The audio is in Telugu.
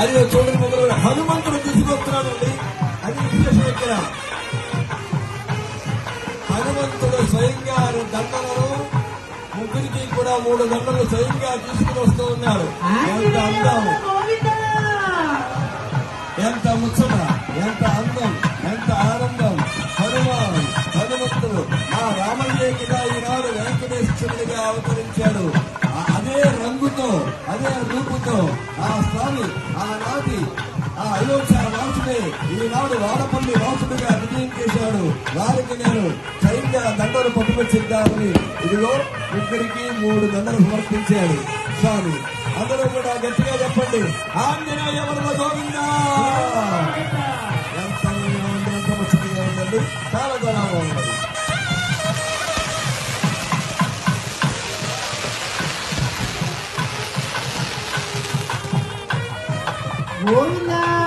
అది చూడండి మొదలు హనుమంతుడు తీసుకొస్తున్నాడండి. అది విశేషం ఇక్కడ. హనుమంతుడు స్వయంగా దండలను ముగ్గురికి కూడా మూడు దండలు స్వయంగా తీసుకుని వస్తూ ఉన్నాడు. ఎంత అందం. ఎంత ముచ్చట ఎంత అందం ఎంత ఆనందం. హనుమాన్ హనుమంతుడు ఆ రామయ్య కదా ఈనాడు వెంకటేశ్వరుడిగా అవతరించాడు. అదే రంగుతో అదే రూపుతో ఆ స్వామి ఆనాటి ఆ అయోధ్య వాసుడే ఈనాడు వాడపల్లి వాసుడిగా విజయం చేశాడు. వారికి నేను సైన్య దండలు పట్టుకొచ్చిద్దామని ఇదిగో ఇక్కడికి మూడు దండలు సమర్పించాడు. స్వామి అందరూ కూడా గట్టిగా చెప్పండి. ఆంజనేయ వరద గోవిందా! ఎంత ఉందండి చాలా చాలా బాగుంది గోవిందా